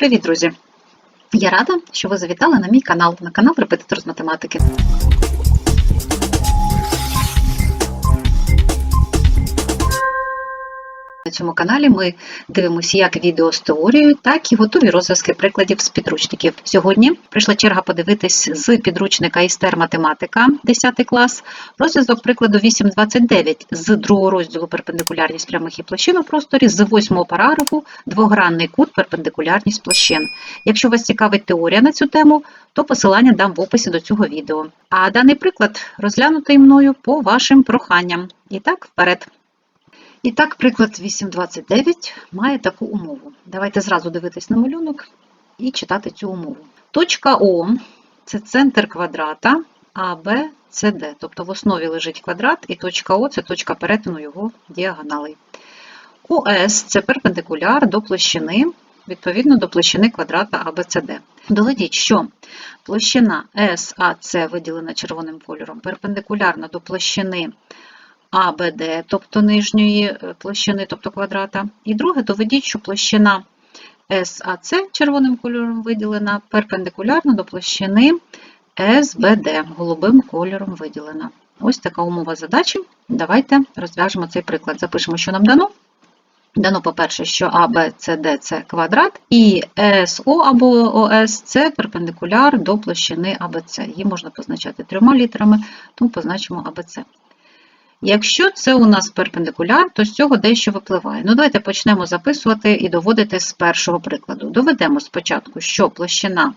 Привіт, друзі! Я рада, що ви завітали на мій канал, на канал Репетитор з математики. Цьому каналі ми дивимося як відео з теорією, так і готові розв'язки прикладів з підручників. Сьогодні прийшла черга подивитись з підручника Істер математика 10 клас, розв'язок прикладу 8.29 з другого розділу перпендикулярність прямих і площин у просторі з восьмого параграфу двогранний кут перпендикулярність площин. Якщо вас цікавить теорія на цю тему, то посилання дам в описі до цього відео. А даний приклад розглянутий мною по вашим проханням. І так, вперед. І так, приклад 8.29 має таку умову. Давайте зразу дивитись на малюнок і читати цю умову. Точка О це центр квадрата АБ, Тобто в основі лежить квадрат, і точка О це точка перетину його діагоналей. ОС це перпендикуляр до площини, відповідно до площини квадрата АБЦД. Доведіть, що площина САЦ, виділена червоним кольором, перпендикулярна до площини АБД, тобто нижньої е, площини, тобто квадрата. І друге, доведіть, що площина САЦ червоним кольором виділена, перпендикулярна до площини СБД, голубим кольором виділена. Ось така умова задачі. Давайте розв'яжемо цей приклад. Запишемо, що нам дано. Дано, по-перше, що ABCD – це квадрат, і СО або ОС це перпендикуляр до площини АБЦ. Її можна позначати трьома літерами, тому позначимо АБЦ. Якщо це у нас перпендикуляр, то з цього дещо випливає. Ну, давайте почнемо записувати і доводити з першого прикладу. Доведемо спочатку, що площина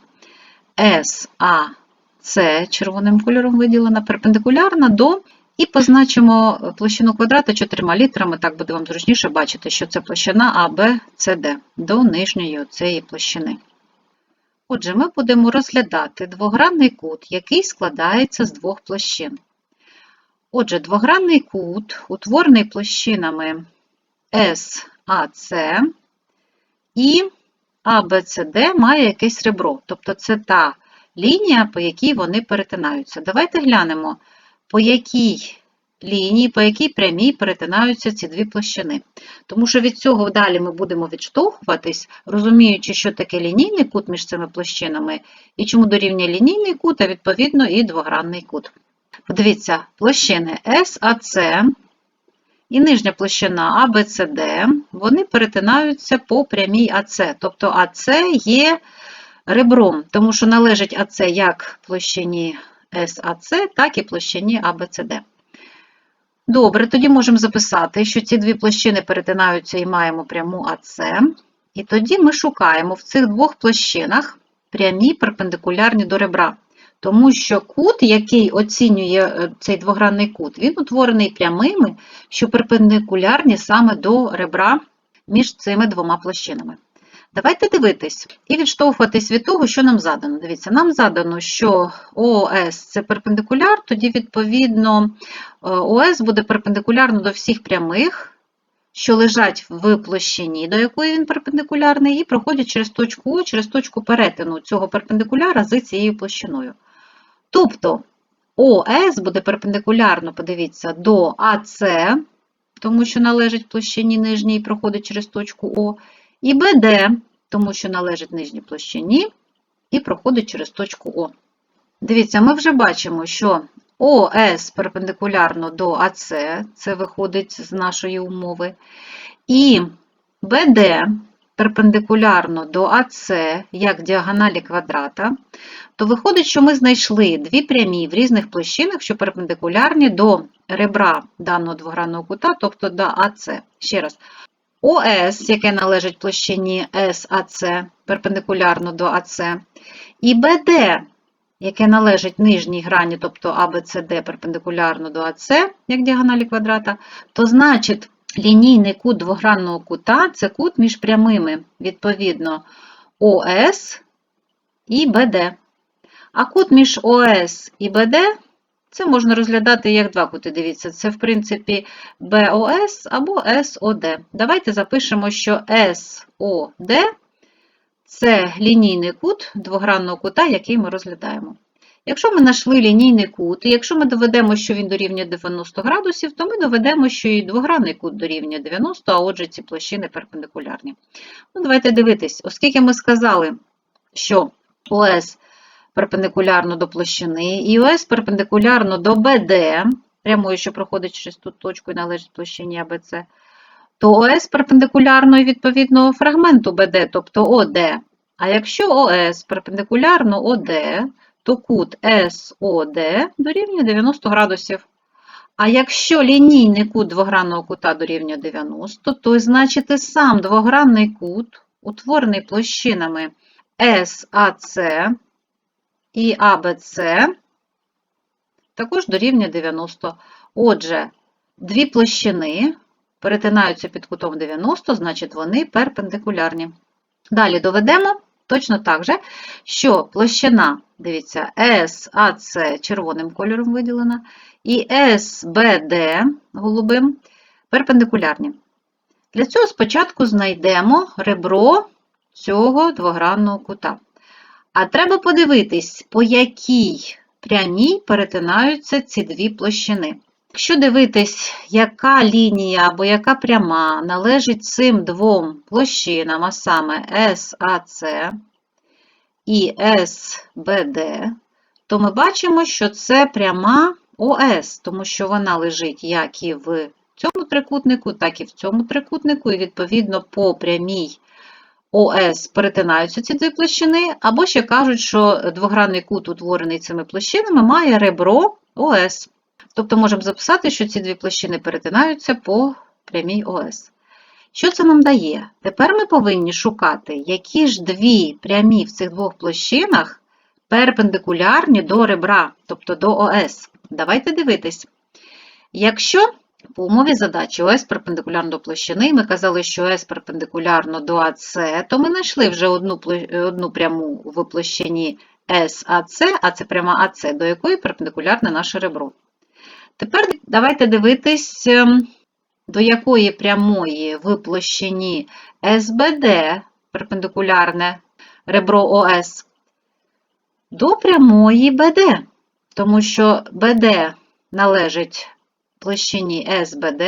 SAC червоним кольором виділена, перпендикулярна до, і позначимо площину квадрата чотирма літерами, так буде вам зручніше бачити, що це площина ABCD до нижньої цієї площини. Отже, ми будемо розглядати двогранний кут, який складається з двох площин. Отже, двогранний кут, утворений площинами SAC і ABCD має якесь ребро. Тобто це та лінія, по якій вони перетинаються. Давайте глянемо, по якій лінії, по якій прямій перетинаються ці дві площини. Тому що від цього далі ми будемо відштовхуватись, розуміючи, що таке лінійний кут між цими площинами, і чому дорівнює лінійний кут, а відповідно і двогранний кут. Подивіться, площини SAC і нижня площина ABCD, вони перетинаються по прямій АС. Тобто АС є ребром, тому що належить АС як площині SAC, так і площині ABCD. Добре, тоді можемо записати, що ці дві площини перетинаються і маємо пряму АС. І тоді ми шукаємо в цих двох площинах прямі перпендикулярні до ребра. Тому що кут, який оцінює е, цей двогранний кут, він утворений прямими, що перпендикулярні саме до ребра між цими двома площинами. Давайте дивитись і відштовхуватись від того, що нам задано. Дивіться, нам задано, що ОС це перпендикуляр, тоді, відповідно, е, ОС буде перпендикулярно до всіх прямих, що лежать в площині, до якої він перпендикулярний, і проходять через точку О, через точку перетину цього перпендикуляра з цією площиною. Тобто ОС буде перпендикулярно, подивіться, до АС, тому що належить площині нижній і проходить через точку О, і БД, тому що належить нижній площині і проходить через точку О. Дивіться, ми вже бачимо, що ОС перпендикулярно до АС, це виходить з нашої умови, і БД перпендикулярно до АС як діагоналі квадрата, то виходить, що ми знайшли дві прямі в різних площинах, що перпендикулярні до ребра даного двогранного кута, тобто до АС. Ще раз. ОС, яке належить площині САЦ, перпендикулярно до АС, і БД, яке належить нижній грані, тобто АБЦД перпендикулярно до АС, як діагоналі квадрата, то значить лінійний кут двогранного кута це кут між прямими, відповідно, ОС і БД. А кут між ОС і БД це можна розглядати як два кути. Дивіться, це, в принципі, БОС або СОД. Давайте запишемо, що СОД це лінійний кут двогранного кута, який ми розглядаємо. Якщо ми знайшли лінійний кут, і якщо ми доведемо, що він дорівнює 90 градусів, то ми доведемо, що і двогранний кут дорівнює 90, а отже ці площини перпендикулярні. Ну, давайте дивитись, оскільки ми сказали, що ОС перпендикулярно до площини, і ОС перпендикулярно до БД, прямою, що проходить через ту точку і належить площині АБЦ, то ОС перпендикулярно і відповідно фрагменту БД, тобто ОД. А якщо ОС перпендикулярно ОД, то кут СОД дорівнює 90 градусів. А якщо лінійний кут двогранного кута дорівнює 90, то значить і сам двогранний кут, утворений площинами SAC і ABC, також дорівнює 90. Отже, дві площини перетинаються під кутом 90, значить вони перпендикулярні. Далі доведемо точно так же, що площина, дивіться, SAC червоним кольором виділена, і SBD голубим перпендикулярні. Для цього спочатку знайдемо ребро цього двогранного кута. А треба подивитись, по якій прямій перетинаються ці дві площини. Якщо дивитись, яка лінія або яка пряма належить цим двом площинам, а саме SAC і SBD, то ми бачимо, що це пряма ОС, тому що вона лежить як і в цьому трикутнику, так і в цьому трикутнику, і відповідно по прямій ОС перетинаються ці дві площини, або ще кажуть, що двогранний кут, утворений цими площинами, має ребро ОС. Тобто можемо записати, що ці дві площини перетинаються по прямій ОС. Що це нам дає? Тепер ми повинні шукати, які ж дві прямі в цих двох площинах перпендикулярні до ребра, тобто до ОС. Давайте дивитись. Якщо по умові задачі ОС перпендикулярно до площини, ми казали, що ОС перпендикулярно до АС, то ми знайшли вже одну, одну пряму в площині САЦ, а це пряма АС, до якої перпендикулярне наше ребро. Тепер давайте дивитись, ем, до якої прямої в площині СБД перпендикулярне ребро ОС до прямої БД, тому що БД належить площині СБД,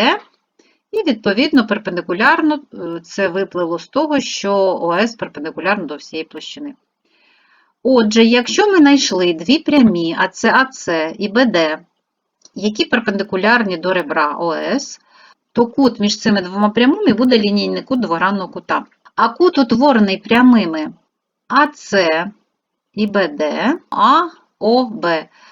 і, відповідно, перпендикулярно е, це випливло з того, що ОС перпендикулярно до всієї площини. Отже, якщо ми знайшли дві прямі, а це АС і БД, які перпендикулярні до ребра ОС, то кут між цими двома прямими буде лінійний кут двогранного кута. А кут утворений прямими АС і БД, АОБ.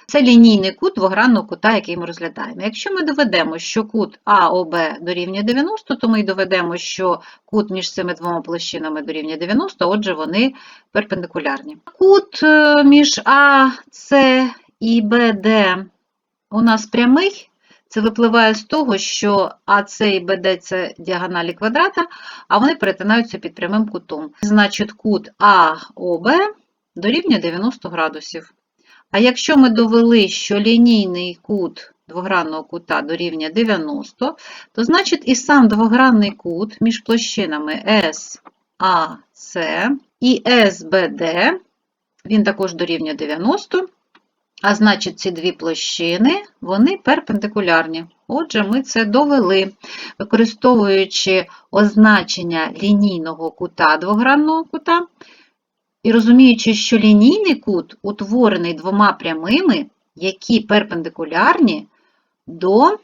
Це лінійний кут двогранного кута, який ми розглядаємо. Якщо ми доведемо, що кут АОБ дорівнює 90, то ми й доведемо, що кут між цими двома площинами дорівнює 90, отже, вони перпендикулярні. Кут е, між АС і БД у нас прямий. Це випливає з того, що АС і БД це діагоналі квадрата, а вони перетинаються під прямим кутом. Значить, кут АОБ дорівнює 90 градусів. А якщо ми довели, що лінійний кут двогранного кута дорівнює 90, то значить і сам двогранний кут між площинами SAC і SBD, він також дорівнює 90, а значить ці дві площини, вони перпендикулярні. Отже, ми це довели, використовуючи означення лінійного кута двогранного кута, і розуміючи, що лінійний кут утворений двома прямими, які перпендикулярні до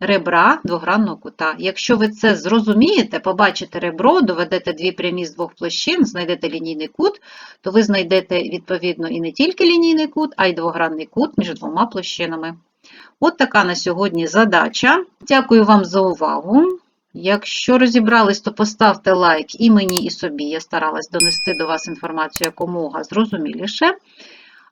ребра двогранного кута. Якщо ви це зрозумієте, побачите ребро, доведете дві прямі з двох площин, знайдете лінійний кут, то ви знайдете, відповідно, і не тільки лінійний кут, а й двогранний кут між двома площинами. От така на сьогодні задача. Дякую вам за увагу. Якщо розібрались, то поставте лайк і мені, і собі. Я старалась донести до вас інформацію якомога зрозуміліше.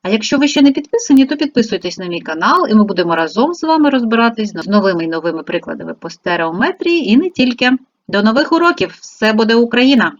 А якщо ви ще не підписані, то підписуйтесь на мій канал, і ми будемо разом з вами розбиратись з новими і новими прикладами по стереометрії і не тільки. До нових уроків! Все буде Україна!